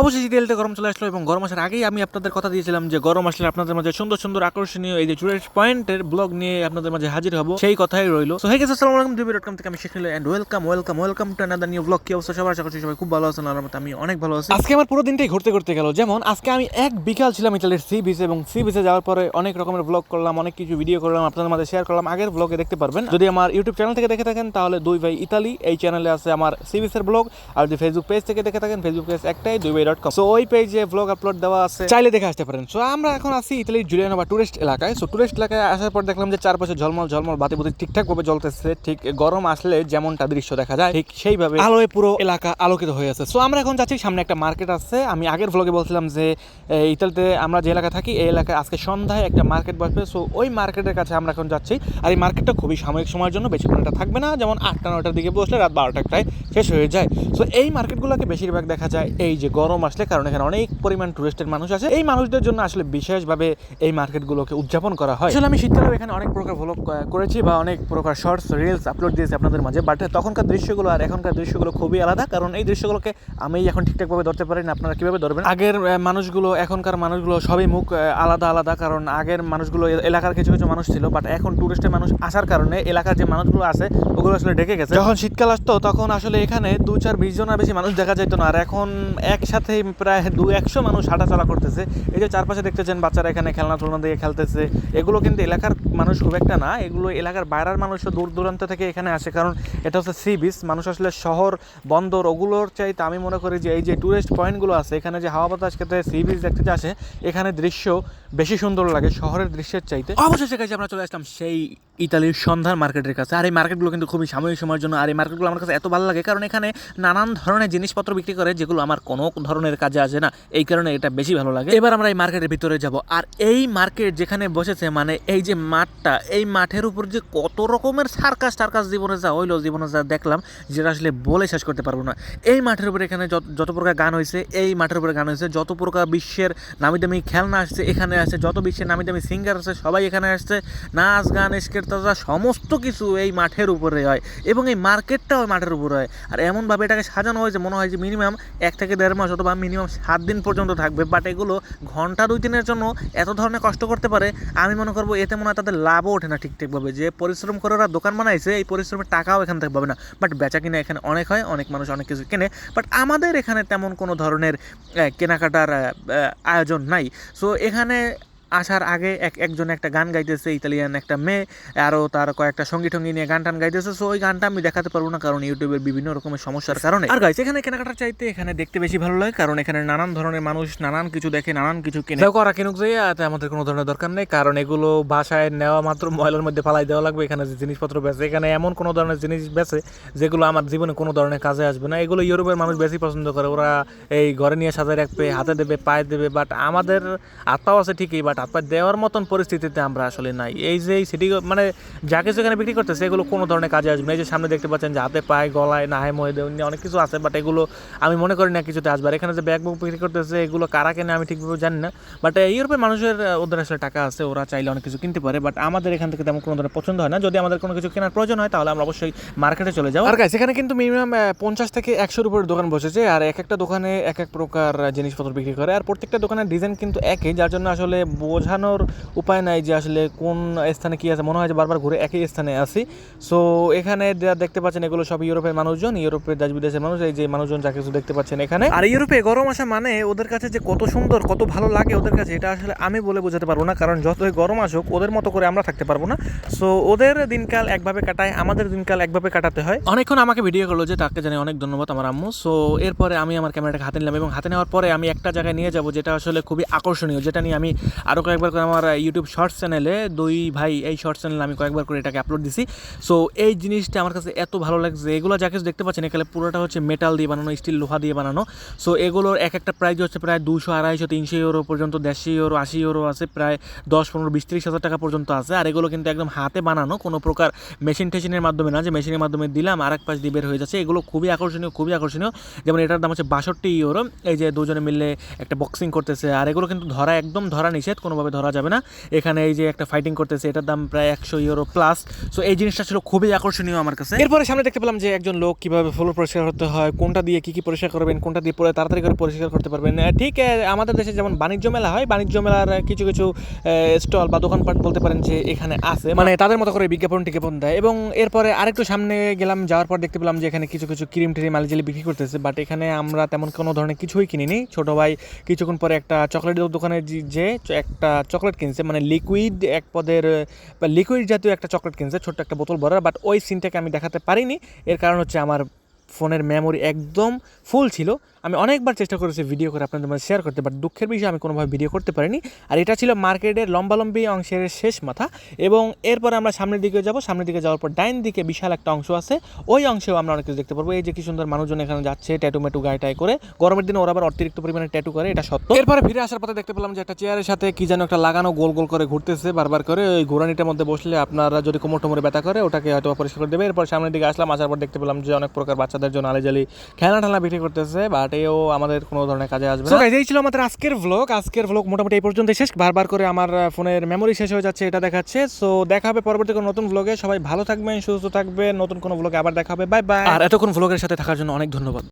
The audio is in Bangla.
অবশ্যই শীতেলতে গরম চলে আসলো এবং গরম আসার আগেই আমি আপনাদের কথা দিয়েছিলাম যে গরম আসলে আপনাদের মাঝে সুন্দর সুন্দর, আকর্ষণীয় এই যে টুরিস্ট পয়েন্টের ব্লগ নিয়ে আপনাদের মাঝে হাজির হব, সেই কথাই রইল। সো হেই গেছে আসসালামু আলাইকুম দুবি ডট কম থেকে আমি Sheikh and welcome welcome welcome to another new blog কি অবস্থা সবার? আশা করছি সবাই খুব ভালো আছেন মতো আমি অনেক ভালো আছি। আজকে আমার পুরো দিনটাই ঘুরতে ঘুরতে গেল। যেমন, আজকে আমি এক বিকাল ছিলাম ইতালির সি বিচে এবং সি বিচে যাওয়ার পরে অনেক রকমের ব্লগ করলাম, অনেক কিছু ভিডিও করলাম, আপনাদের মাঝে শেয়ার করলাম। আগের ব্লগে দেখতে পারবেন। যদি আমার ইউটিউব চ্যানেল থেকে দেখে থাকেন, তাহলে দুই ভাই ইতালি, এই চ্যানেলে আছে আমার সি বিচের ব্লগ আর যদি ফেসবুক পেজ থেকে দেখে থাকেন ফেসবুক পেজ একটাই, দুই ভাই ডট কম সো ওই পেজে ব্লগ আপলোড দেওয়া আছে। চাইলে দেখে আসতে পারেন। সো আমরা এখন আছি ইতালির জুলিয়ানো বা টুরিস্ট এলাকায়। সো টুরিস্ট এলাকায় আসার পর দেখলাম যে চারপাশে ঝলমল ঝলমল বাতি বুতি ঠিকঠাক ভাবে জ্বলতেছে। ঠিক গরম আসলে যেমনটা দৃশ্য দেখা যায় ঠিক সেইভাবে আলোয় পুরো এলাকা আলোকিত হয়ে আছে। সো আমরা এখন যাচ্ছি সামনে একটা মার্কেট আছে। আমি আগের ভ্লগে বলছিলাম যে ইতালিতে আমরা যে এলাকায় থাকি এই এলাকায় আজকে সন্ধ্যায় একটা মার্কেট বসবে। সো ওই মার্কেটের কাছে আমরা এখন যাচ্ছি। আর এই মার্কেটটা খুবই সাময়িক সময়ের জন্য বেশিক্ষণ এটা থাকবে না। যেমন আটটা নটার দিকে বসলে রাত বারোটা একটায় শেষ হয়ে যায়। সো এই মার্কেটগুলোকে বেশিরভাগ দেখা যায় এই যে গরম আসলে, কারণ এখানে অনেক পরিমাণ টুরিস্টের মানুষ আছে। এই মানুষদের জন্য আসলে বিশেষভাবে এই মার্কেটগুলোকে উদযাপন করা হয়। আসলে আমি শীতকালে এখানে অনেক প্রকার ভ্লগ করেছি বা অনেক প্রকার শর্টস রিলস আপলোড দিয়েছি আপনাদের মাঝে। বাট তখনকার দৃশ্যগুলো আর এখনকার দৃশ্যগুলো খুবই আলাদা, কারণ এই দৃশ্যগুলোকে আমি এখন ঠিকঠাকভাবে ধরতে পারি না আপনারা কীভাবে ধরবেন? আগের মানুষগুলো, এখনকার মানুষগুলো সবই মুখ আলাদা আলাদা, কারণ আগের মানুষগুলো এলাকার কিছু কিছু মানুষ ছিল। বাট এখন টুরিস্টের মানুষ আসার কারণে এলাকার যে মানুষগুলো আছে, ওগুলো আসলে ডেকে গেছে। যখন শীতকাল আসতো, তখন আসলে এখানে দু চার বিশ জনের বেশি মানুষ দেখা যেত না। আর এখন একসাথে প্রায় দু একশো মানুষ হাঁটাচলা করতেছে। এই যে চারপাশে দেখতেছেন বাচ্চারা এখানে খেলনা টোলনা দিয়ে খেলতেছে। এগুলো কিন্তু এলাকার মানুষ খুব একটা না, এগুলো এলাকার বাইরের মানুষও দূর দূরান্ত থেকে এখানে আসে। কারণ এটা হচ্ছে সি বিচ, মানুষ আসলে শহর, বন্দর, ওগুলোর চাইতে আমি মনে করি যে এই যে টুরিস্ট পয়েন্টগুলো আছে, এখানে যে হাওয়া বাতাস খেতে সি বিচ দেখতে আসে, এখানে দৃশ্য বেশি সুন্দর লাগে, শহরের দৃশ্যের চাইতে। অবশেষে কাছে আমরা চলে আসলাম সেই ইতালির সন্ধ্যার মার্কেটের কাছে। আর এই মার্কেটগুলো কিন্তু খুবই সাময়িক সময়ের জন্য। আর এই মার্কেটগুলো আমার কাছে এত ভালো লাগে, কারণ এখানে নানান ধরনের জিনিসপত্র বিক্রি করে, যেগুলো আমার কোনো ধরনের কাজে আসে না। এই কারণে এটা বেশি ভালো লাগে। এবার আমরা এই মার্কেটের ভিতরে যাব। আর এই মার্কেট যেখানে বসেছে মানে এই যে মাঠটা, এই মাঠের উপর যে কত রকমের সার্কাস টার্কাস জীবনে যা হইল, জীবনে যা দেখলাম, যেটা আসলে বলে শেষ করতে পারব না। এই মাঠের উপরে এখানে যত প্রকার গান হয়েছে এই মাঠের উপরে গান হয়েছে যত প্রকার বিশ্বের নামি দামি খেলনা আসছে, এখানে আসছে, যত বিশ্বের নামি দামি সিঙ্গার আছে, সবাই এখানে আসছে। নাচ, গান স্কেট তাজা সমস্ত কিছু এই মাঠের উপরে হয় এবং এই মার্কেটটাও মাঠের উপরে হয়। আর এমনভাবে এটাকে সাজানো হয়েছে, মনে হয় যে মিনিমাম এক থেকে দেড় মাস অথবা মিনিমাম সাত দিন পর্যন্ত থাকবে। বাট এগুলো ঘণ্টা দুই দিনের জন্য এত ধরনের কষ্ট করতে পারে, আমি মনে করব এতে মনে হয় তাদের লাভও ওঠে না ঠিকঠাকভাবে যে পরিশ্রম করে ওরা দোকান বানাইছে, এই পরিশ্রমের টাকাও এখান থেকে পাবে না। বাট বেচা কিনা এখানে অনেক হয়, অনেক মানুষ অনেক কিছু কেনে। বাট আমাদের এখানে তেমন কোনো ধরনের কেনাকাটার আয়োজন নাই। সো এখানে আসার আগে এক একজন একটা গান গাইতেছে, ইতালিয়ান একটা মেয়ে, আরও তার কয়েকটা সঙ্গী টঙ্গি নিয়ে গান টান গাইতেছে। সো ওই গানটা আমি দেখাতে পারব না, কারণ ইউটিউবের বিভিন্ন রকমের সমস্যার কারণে। আর গাইছে এখানে কেনাকাটার চাইতে এখানে দেখতে বেশি ভালো লাগে, কারণ এখানে নানান ধরনের মানুষ নানান কিছু দেখে, নানান কিছু কিনে। করা কিনুক তাতে আমাদের কোনো ধরনের দরকার নেই, কারণ এগুলো বাসায় নেওয়া মাত্র ময়লার মধ্যে ফালাই দেওয়া লাগবে, এখানে যে জিনিসপত্র বেচে, এখানে এমন কোনো ধরনের জিনিস বেচে, যেগুলো আমার জীবনে কোনো ধরনের কাজে আসবে না। এগুলো ইউরোপের মানুষ বেশি পছন্দ করে, ওরা এই ঘরে নিয়ে সাজায় রাখবে, হাতে দেবে, পায়ে দেবে বাট আমাদের হাতপাও আছে ঠিকই বাট পা দেওয়ার মতন পরিস্থিতিতে আমরা আসলে নাই। এই যে এই সিটি মানে যা কিছু এখানে বিক্রি করতেছে, এগুলো কোনো ধরনের কাজে আসবে না। এই যে সামনে দেখতে পাচ্ছেন যে হাতে পায়ে, গলায়, নাহে মহিদে অন্য অনেক কিছু আছে বাট এগুলো আমি মনে করি না কিছুতে আসবে। আর এখানে যে ব্যাগ বুক বিক্রি করতেছে, এগুলো কারা কেনে আমি ঠিকভাবে জানি না। বাট ইউরোপের মানুষের ওদের আসলে টাকা আছে, ওরা চাইলে অনেক কিছু কিনতে পারে। বাট আমাদের এখান থেকে তেমন কোনো ধরনের পছন্দ হয় না। যদি আমাদের কোনো কিছু কেনার প্রয়োজন হয়, তাহলে আমরা অবশ্যই মার্কেটে চলে যাব। আর গাইস এখানে কিন্তু মিনিমাম পঞ্চাশ থেকে একশোর উপরে দোকান বসেছে। আর এক একটা দোকানে এক এক প্রকার জিনিসপত্র বিক্রি করে। আর প্রত্যেকটা দোকানের ডিজাইন কিন্তু একই, যার জন্য আসলে বোঝানোর উপায় নাই যে আসলে কোন স্থানে কি আছে। মনে হয় যে বারবার ঘুরে একই স্থানে আসি সো এখানে যা দেখতে পাচ্ছেন এগুলো সব ইউরোপের মানুষজন ইউরোপের দেশ বিদেশের মানুষ এই যে মানুষজন যা কিছু দেখতে পাচ্ছেন এখানে। আর ইউরোপে গরম আসা মানে ওদের কাছে যে কত সুন্দর কত ভালো লাগে ওদের কাছে এটা আসলে আমি বলে বোঝাতে পারব না। কারণ যতই গরম আসুক ওদের মতো করে আমরা থাকতে পারব না। সো ওদের দিনকাল একভাবে কাটায় আমাদের দিনকাল একভাবে কাটাতে হয়। অনেকক্ষণ আমাকে ভিডিও করল যে তাকে জানি অনেক ধন্যবাদ আমার আম্মু। সো এরপরে আমি আমার ক্যামেরাটাকে হাতে নিলাম এবং হাতে নেওয়ার পরে আমি একটা জায়গায় নিয়ে যাব যেটা আসলে খুবই আকর্ষণীয় যেটা নিয়ে আমি আরও কয়েকবার করে আমার ইউটিউব শর্টস চ্যানেলে দুই ভাই এই শর্টস চ্যানেলে আমি কয়েকবার করে এটাকে আপলোড দিছি। সো এই জিনিসটা আমার কাছে এত ভালো লাগছে এগুলো যা কিছু দেখতে পাচ্ছেন, এখানে পুরোটা হচ্ছে মেটাল দিয়ে বানানো স্টিল লোহা দিয়ে বানানো। সো এগুলোর এক একটা প্রাইস হচ্ছে প্রায় দুশো আড়াইশো, তিনশো ইউরো পর্যন্ত, দেড়শো ইউরো আশি ইউরো আছে, প্রায় দশ, পনেরো, বিশ, ত্রিশ হাজার টাকা পর্যন্ত আছে। আর এগুলো কিন্তু একদম হাতে বানানো, কোনো প্রকার মেশিন টেশিনের মাধ্যমে না, যে মেশিনের মাধ্যমে দিলাম আর এক পাশ দিয়ে বের হয়ে যাচ্ছে। এগুলো খুবই আকর্ষণীয় খুবই আকর্ষণীয়। যেমন এটার দাম হচ্ছে বাষট্টি ইউরো এই যে দুজনে মিলে একটা বক্সিং করতেছে, আর এগুলো কিন্তু ধরা একদম ধরা নিষেধ কোনোভাবে ধরা যাবে না। এখানে এই যে একটা ফাইটিং করতেছে, এটার দাম প্রায় একশো ইউরো প্লাস সো এই জিনিসটা ছিল খুবই আকর্ষণীয় আমার কাছে। এরপরে সামনে দেখতে পেলাম যে একজন লোক কীভাবে ফ্লোর পরিষ্কার করতে হয়, কোনটা দিয়ে কী কী পরিষ্কার করবেন, কোনটা দিয়ে পরে তাড়াতাড়ি করে পরিষ্কার করতে পারবেন। ঠিক আমাদের দেশে যেমন বাণিজ্য মেলা হয়, বাণিজ্য মেলার কিছু কিছু স্টল বা দোকানপাট বলতে পারেন যে এখানে আছে। মানে তাদের মতো করে বিজ্ঞাপন, টিজ্ঞাপন দেয়। এবং এরপরে আরেকটু সামনে গেলাম, যাওয়ার পর দেখতে পেলাম যে এখানে কিছু কিছু ক্রিম টিরিম আলিজালি বিক্রি করতেছে। বাট এখানে আমরা তেমন কোনো ধরনের কিছুই কিনিনি। ছোটো ভাই কিছুক্ষণ পরে একটা চকলেটের দোকানে যে- যে একটা চকলেট কিনছে মানে লিকুইড এক পদের, বা লিকুইড জাতীয় একটা চকলেট কিনছে, ছোট্ট একটা বোতল ভরা বাট ওই সিনটাকে আমি দেখাতে পারিনি। এর কারণ হচ্ছে আমার ফোনের মেমোরি একদম ফুল ছিল। আমি অনেকবার চেষ্টা করেছি ভিডিও করে আপনাদের মাঝে শেয়ার করতে বাট দুঃখের বিষয়ে, আমি কোনোভাবে ভিডিও করতে পারিনি। আর এটা ছিল মার্কেটের লম্বালম্বি অংশের শেষ মাথা। এবং এরপর আমরা সামনের দিকে যাব। সামনের দিকে যাওয়ার পর ডাইন দিকে বিশাল একটা অংশ আছে। ওই অংশেও আমরা অনেক কিছু দেখতে পারব। এই যে কি সুন্দর মানুষজন এখানে যাচ্ছে ট্যাটু মেটু গায়ে টাই করে। গরমের দিনে ওরা আবার অতিরিক্ত পরিমাণে ট্যাটু করে, এটা সত্য। এরপরে ফিরে আসার পথে দেখতে পেলাম যে একটা চেয়ারের সাথে কি যেন একটা লাগানো গোল গোল করে ঘুরতেছে, বারবার করে। ওই ঘোরানিটার মধ্যে বসলে আপনারা যদি কোমর টোমরে ব্যথা করে, ওটাকে হয়তো পরিষ্কার করে দেবে। এরপর সামনের দিকে আসলাম, আসার পর দেখতে পেলাম যে অনেক প্রকার বাচ্চাদের জন্য আলেজালি খেলনা টেলনা বিক্রি করতেছে। বাট এও আমাদের কোনো ধরনের কাজে আসবে না। এই ছিল আমাদের আজকের ভ্লগ আজকের ভ্লগ মোটামুটি এই পর্যন্ত শেষ। বারবার করে আমার ফোনের মেমোরি শেষ হয়ে যাচ্ছে এটা দেখাচ্ছে। সো দেখা হবে পরবর্তী কোনো নতুন ভ্লগে সবাই ভালো থাকবেন সুস্থ থাকবেন। নতুন কোনো ভ্লগে আবার দেখা হবে। বাই বাই আর এতক্ষণ ভ্লগের সাথে থাকার জন্য অনেক ধন্যবাদ।